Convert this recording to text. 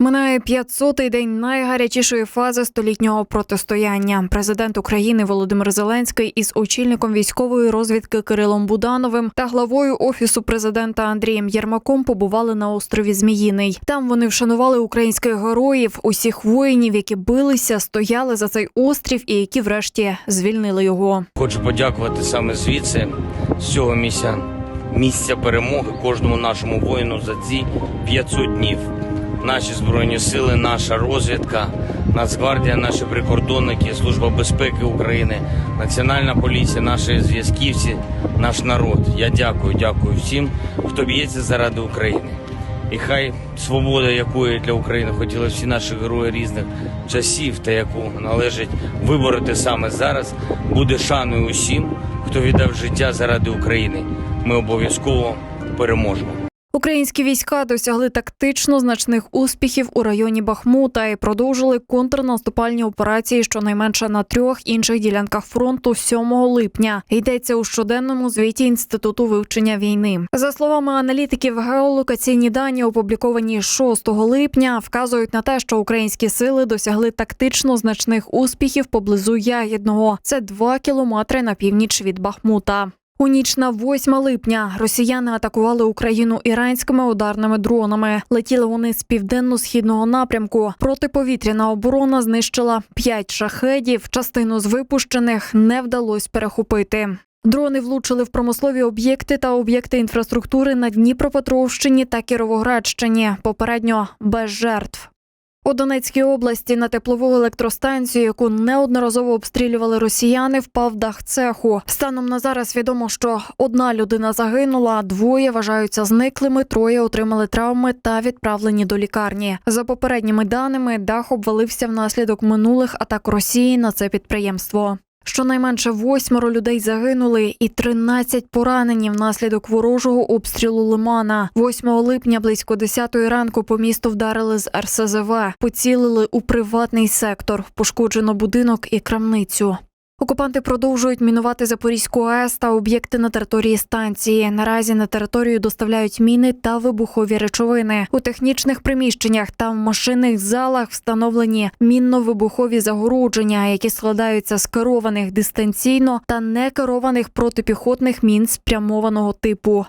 Минає 500-й день найгарячішої фази столітнього протистояння. Президент України Володимир Зеленський із очільником військової розвідки Кирилом Будановим та главою офісу президента Андрієм Єрмаком побували на острові Зміїний. Там вони вшанували українських героїв, усіх воїнів, які билися, стояли за цей острів і які, врешті, звільнили його. Хочу подякувати саме звідси, з цього місця, місця перемоги кожному нашому воїну за ці 500 днів. Наші збройні сили, наша розвідка, Нацгвардія, наші прикордонники, Служба безпеки України, Національна поліція, наші зв'язківці, наш народ. Я дякую, дякую всім, хто б'ється заради України. І хай свобода, якої для України хотіли всі наші герої різних часів, та яку належить вибороти саме зараз, буде шаною усім, хто віддав життя заради України. Ми обов'язково переможемо. Українські війська досягли тактично значних успіхів у районі Бахмута і продовжили контрнаступальні операції щонайменше на трьох інших ділянках фронту 7 липня. Йдеться у щоденному звіті інституту вивчення війни. За словами аналітиків, геолокаційні дані, опубліковані 6 липня, вказують на те, що українські сили досягли тактично значних успіхів поблизу Ягідного. Це 2 кілометри на північ від Бахмута. У ніч на 8 липня росіяни атакували Україну іранськими ударними дронами. Летіли вони з південно-східного напрямку. Протиповітряна оборона знищила 5 шахедів. Частину з випущених не вдалося перехопити. Дрони влучили в промислові об'єкти та об'єкти інфраструктури на Дніпропетровщині та Кіровоградщині. Попередньо без жертв. У Донецькій області на теплову електростанцію, яку неодноразово обстрілювали росіяни, впав дах цеху. Станом на зараз відомо, що одна людина загинула, двоє вважаються зниклими, троє отримали травми та відправлені до лікарні. За попередніми даними, дах обвалився внаслідок минулих атак Росії на це підприємство. Щонайменше восьмеро людей загинули і 13 поранені внаслідок ворожого обстрілу лимана. 8 липня близько 10 ранку по місту вдарили з РСЗВ, поцілили у приватний сектор, пошкоджено будинок і крамницю. Окупанти продовжують мінувати Запорізьку АЕС та об'єкти на території станції. Наразі на територію доставляють міни та вибухові речовини. У технічних приміщеннях та в машинних залах встановлені мінно-вибухові загородження, які складаються з керованих дистанційно та некерованих протипіхотних мін спрямованого типу.